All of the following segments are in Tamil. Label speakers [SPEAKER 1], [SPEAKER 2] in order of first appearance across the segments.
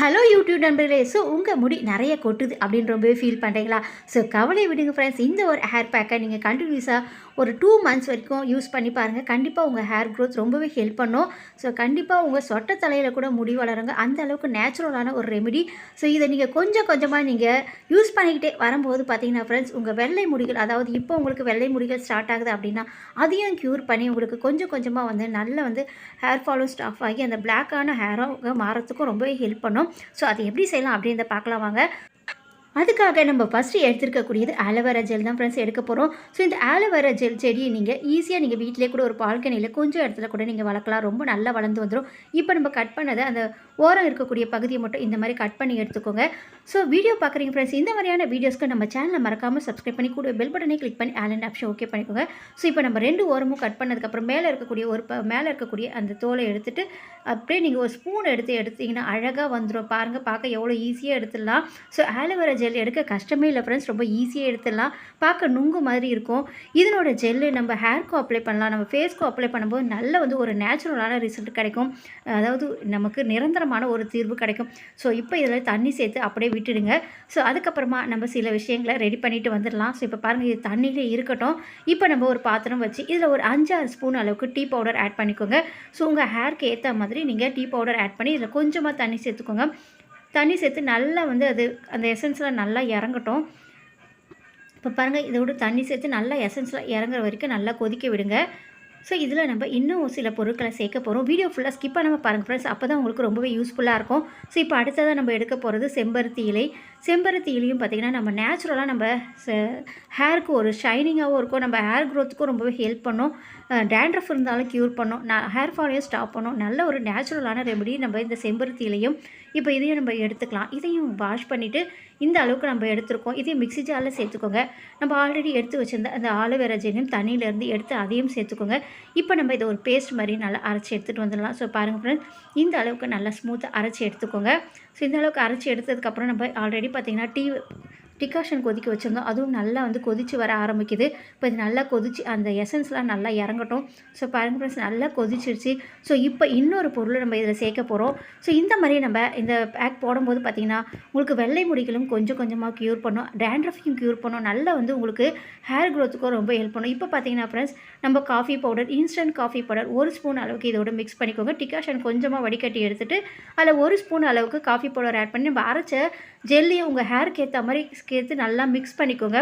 [SPEAKER 1] ஹலோ யூடியூப் நண்பர்களே. ஸோ உங்கள் முடி நிறைய கொட்டுது அப்படின்னு ரொம்பவே ஃபீல் பண்ணுறீங்களா ஸோ கவலை விடுங்க ஃப்ரெண்ட்ஸ் இந்த ஒரு ஹேர் பேக்கை நீங்கள் கண்டினியூஸாக ஒரு டூ மந்த்ஸ் வரைக்கும் யூஸ் பண்ணி பாருங்கள் கண்டிப்பாக உங்கள் ஹேர் க்ரோத் ரொம்பவே ஹெல்ப் பண்ணும். ஸோ கண்டிப்பாக உங்கள் சொட்ட தலையில் கூட முடி வளருங்க. அந்த அளவுக்கு நேச்சுரலான ஒரு ரெமெடி ஸோ இதை நீங்கள் கொஞ்சம் கொஞ்சமாக நீங்கள் யூஸ் பண்ணிக்கிட்டே வரும்போது பார்த்தீங்கன்னா ஃப்ரெண்ட்ஸ் உங்கள் வெள்ளை முடிகள் அதாவது இப்போ உங்களுக்கு வெள்ளை முடிகள் ஸ்டார்ட் ஆகுது அப்படின்னா அதையும் க்யூர் பண்ணி உங்களுக்கு கொஞ்சம் கொஞ்சமாக வந்து நல்ல வந்து ஹேர் ஃபாலும் ஸ்டாஃப் ஆகி அந்த பிளாக்கான ஹேராக மாறத்துக்கும் ரொம்பவே ஹெல்ப் பண்ணும். ஸோ அதை எப்படி செய்யலாம் அப்படின்றத பார்க்கலாம் வாங்க. அதுக்காக நம்ம ஃபஸ்ட்டு எடுத்துருக்கக்கூடியது ஆலோவேரா ஜெல் தான் ஃப்ரெண்ட்ஸ் எடுக்க போகிறோம் ஸோ இந்த ஆலோவேரா ஜெல் செடியை நீங்கள் ஈஸியாக நீங்கள் வீட்டிலே கூட ஒரு பால்கனியில் கொஞ்சம் இடத்துல கூட நீங்கள் வளர்க்கலாம். ரொம்ப நல்லா வளர்ந்து வந்துடும் இப்போ நம்ம கட் பண்ணதை அந்த ஓரம் இருக்கக்கூடிய பகுதியை மட்டும் இந்த மாதிரி கட் பண்ணி எடுத்துக்கோங்க. ஸோ வீடியோ பார்க்குறீங்க ஃப்ரெண்ட்ஸ் இந்த மாதிரியான வீடியோஸ்க்கு நம்ம சேனலை மறக்காமல் சப்ஸ்கிரைப் பண்ணி கூட பெல் பட்டனை கிளிக் பண்ணி ஆலண்ட் ஆப்ஷன் ஓகே பண்ணிக்கோங்க. ஸோ இப்போ நம்ம ரெண்டு ஓரமும் கட் பண்ணதுக்கப்புறம் மேலே இருக்கக்கூடிய ஒரு மேலே இருக்கக்கூடிய அந்த தோலை எடுத்துகிட்டு அப்படியே நீங்கள் ஒரு ஸ்பூன் எடுத்து எடுத்தீங்கன்னா அழகாக வந்துடும் பாருங்கள் பார்க்க எவ்வளோ ஈஸியாக எடுத்துடலாம். ஸோ ஆலோவேரா ஜெல் ஜெல் எடுக்க கஷ்டமே இல்லை ஃப்ரெண்ட்ஸ் ரொம்ப ஈஸியாக எடுத்துடலாம். பார்க்க நுங்கு மாதிரி இருக்கும். இதனோட ஜெல்லு நம்ம ஹேர்க்கும் அப்ளை பண்ணலாம். நம்ம ஃபேஸ்க்கும் அப்ளை பண்ணும்போது நல்ல வந்து ஒரு நேச்சுரலான ரிசல்ட் கிடைக்கும். அதாவது நமக்கு நிரந்தரமான ஒரு தீர்வு கிடைக்கும். ஸோ இப்போ இதில் தண்ணி சேர்த்து அப்படியே விட்டுடுங்க. ஸோ அதுக்கப்புறமா நம்ம சில விஷயங்களை ரெடி பண்ணிட்டு வந்துடலாம். ஸோ இப்போ பாருங்கள் இது தண்ணியிலே இருக்கட்டும். இப்போ நம்ம ஒரு பாத்திரம் வச்சு இதில் ஒரு அஞ்சாறு ஸ்பூன் அளவுக்கு டீ பவுடர் ஆட் பண்ணிக்கோங்க. ஸோ உங்கள் ஹேர்க்கு ஏற்ற மாதிரி நீங்கள் டீ பவுடர் ஆட் பண்ணி இதில் கொஞ்சமாக தண்ணி சேர்த்துக்கோங்க. தண்ணி சேர்த்து நல்லா வந்து அது அந்த எசன்ஸில் நல்லா இறங்கட்டும். இப்போ பாருங்கள் இதோட தண்ணி சேர்த்து நல்லா எசன்ஸில் இறங்குற வரைக்கும் நல்லா கொதிக்க விடுங்க. ஸோ இதில் நம்ம இன்னும் சில பொருட்களை சேர்க்க போகிறோம் வீடியோ ஃபுல்லாக ஸ்கிப் பண்ணாமல் பாருங்கள் ஃப்ரெண்ட்ஸ் அப்போ தான் உங்களுக்கு ரொம்பவே யூஸ்ஃபுல்லாக இருக்கும். ஸோ இப்போ அடுத்ததாக நம்ம எடுக்க போகிறது செம்பருத்தி இலை. செம்பருத்தி இலையும் பார்த்திங்கன்னா நம்ம நேச்சுரலாக நம்ம ஹேருக்கு ஒரு ஷைனிங்காகவும் இருக்கும். நம்ம ஹேர் க்ரோத்துக்கும் ரொம்பவே ஹெல்ப் பண்ணும். டேண்ட்ரஃப் இருந்தாலும் க்யூர் பண்ணும். நான் ஹேர் ஃபாலையும் ஸ்டாப் பண்ணும். நல்ல ஒரு நேச்சுரலான ரெமடி நம்ம இந்த செம்பருத்தி இலையும் இப்போ இதையும் நம்ம எடுத்துக்கலாம். இதையும் வாஷ் பண்ணிவிட்டு இந்த அளவுக்கு நம்ம எடுத்துருக்கோம். இதையும் மிக்ஸி ஜாரில் சேர்த்துக்கோங்க. நம்ம ஆல்ரெடி எடுத்து வச்சுருந்த அந்த ஆலோவேரா ஜெல்லையும் தண்ணியிலேருந்து எடுத்து அதையும் சேர்த்துக்கோங்க. இப்போ நம்ம இதை ஒரு பேஸ்ட் மாதிரி நல்லா அரைச்சி எடுத்துகிட்டு வந்துடலாம். ஸோ பாருங்கள் ஃப்ரெண்ட்ஸ் இந்த அளவுக்கு நல்லா ஸ்மூத்தாக அரைச்சி எடுத்துக்கோங்க. ஸோ இந்த அளவுக்கு அரைச்சி எடுத்ததுக்கப்புறம் நம்ம ஆல்ரெடி பார்த்தீங்கன்னா டீ டிகாஷன் கொதிக்க வச்சுருந்தோம். அதுவும் நல்லா வந்து கொதித்து வர ஆரம்பிக்குது. இப்போ இது நல்லா கொதிச்சு அந்த எசன்ஸ்லாம் நல்லா இறங்கட்டும். ஸோ பாருங்கள் ஃப்ரெண்ட்ஸ் நல்லா கொதிச்சிருச்சு. ஸோ இப்போ இன்னொரு பொருள் நம்ம இதில் சேர்க்க போகிறோம் ஸோ இந்த மாதிரி நம்ம இந்த பேக் போடும்போது பார்த்திங்கன்னா உங்களுக்கு வெள்ளை முடிகளும் கொஞ்சம் கொஞ்சமாக க்யூர் பண்ணும். டேண்ட்ரஃபையும் க்யூர் பண்ணும். நல்லா வந்து உங்களுக்கு ஹேர் க்ரோத்துக்கும் ரொம்ப ஹெல்ப் பண்ணும். இப்போ பார்த்தீங்கன்னா ஃப்ரெண்ட்ஸ் நம்ம coffee powder instant coffee powder ஒரு ஸ்பூன் அளவுக்கு இதோட மிக்ஸ் பண்ணிக்கோங்க. டிகாஷன் கொஞ்சமாக வடிகட்டி எடுத்துகிட்டு அதில் ஒரு ஸ்பூன் அளவுக்கு காஃபி பவுடர் ஆட் பண்ணி நம்ம அரைச்ச ஜெல்லியை உங்கள் ஹேருக்கு ஏற்ற மாதிரி சேர்த்து நல்லா மிக்ஸ் பண்ணிக்கோங்க.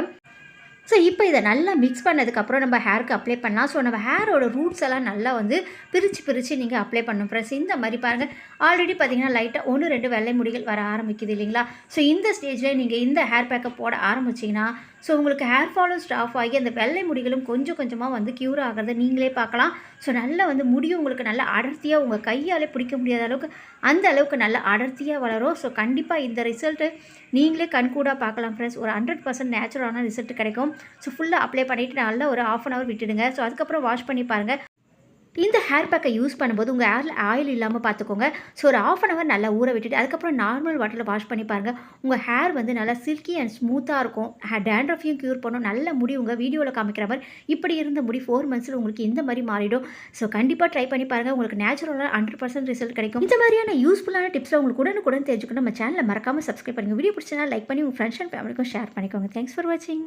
[SPEAKER 1] ஸோ இப்போ இதை நல்லா மிக்ஸ் பண்ணதுக்கப்புறம் நம்ம ஹேருக்கு அப்ளை பண்ணலாம். ஸோ நம்ம ஹேரோட ரூட்ஸ் எல்லாம் நல்லா வந்து பிரித்து பிரித்து நீங்கள் அப்ளை பண்ணணும் ஃப்ரெண்ட்ஸ் இந்த மாதிரி பாருங்கள் ஆல்ரெடி பார்த்தீங்கன்னா லைட்டாக ஒன்று ரெண்டு வெள்ளை முடிகள் வர ஆரம்பிக்குது இல்லைங்களா? ஸோ இந்த ஸ்டேஜில் நீங்கள் இந்த ஹேர் பேக்கை போட ஆரம்பிச்சிங்கன்னா ஸோ உங்களுக்கு ஹேர் ஃபாலும் ஸ்டாஃப் ஆகி அந்த வெள்ளை முடிகளும் கொஞ்சம் கொஞ்சமாக வந்து க்யூர் ஆகிறத நீங்களே பார்க்கலாம். ஸோ நல்லா வந்து முடியும் உங்களுக்கு நல்ல அடர்த்தியாக உங்கள் கையாலே பிடிக்க முடியாத அளவுக்கு அந்த அளவுக்கு நல்ல அடர்த்தியாக வளரும். ஸோ கண்டிப்பாக இந்த ரிசல்ட்டு நீங்களே கண்கூடாக பார்க்கலாம் ஃப்ரெண்ட்ஸ் ஒரு ஹண்ட்ரட் பர்சன்ட் நேச்சுரலான ரிசல்ட் கிடைக்கும். ஸோ ஃபுல்லாக அப்ளை பண்ணிவிட்டு நல்லா ஒரு ஆஃப் அன் ஹவர் விட்டுடுங்க. ஸோ அதுக்கப்புறம் வாஷ் பண்ணி பாருங்கள் இந்த ஹேர் பேக்கை யூஸ் பண்ணும்போது உங்கள் ஹேரில் ஆயில் இல்லாமல் பார்த்துக்கோங்க ஸோ ஒரு ஆஃப் அன் ஹவர் நல்லா ஊற விட்டுட்டு அதுக்கப்புறம் நார்மல் வாட்டரில் வாஷ் பண்ணி பாருங்கள் உங்கள் ஹேர் வந்து நல்லா சில்கி அண்ட் ஸ்மூத்தாக இருக்கும். டேண்ட்ரஃபையும் க்யூர் பண்ணும். நல்ல முடி உங்கள் வீடியோவில் காமிக்கிற மாதிரி இப்படி இருந்த முடி ஃபோர் மந்த்ஸில் உங்களுக்கு இந்த மாதிரி மாறிடும். ஸோ கண்டிப்பாக ட்ரை பண்ணி பாருங்கள் உங்களுக்கு நேச்சுரலாக ஹண்ட்ரட் பர்சன்ட் ரிசல்ட் கிடைக்கும். இந்த மாதிரியான யூஸ்ஃபுல்லான டிப்ஸில் உங்களுக்கு உடனுக்குடன் தெரிஞ்சுக்கணும். நம்ம சேனலை மறக்காமல் சப்ஸ்கிரைப் பண்ணுங்கள் வீடியோ பிடிச்சனா லைக் பண்ணி உங்கள் ஃப்ரெண்ட்ஸ் அண்ட் ஃபேமிலிக்கும் ஷேர் பண்ணிக்கோங்க. தேங்க்ஸ் ஃபார் வாட்சிங்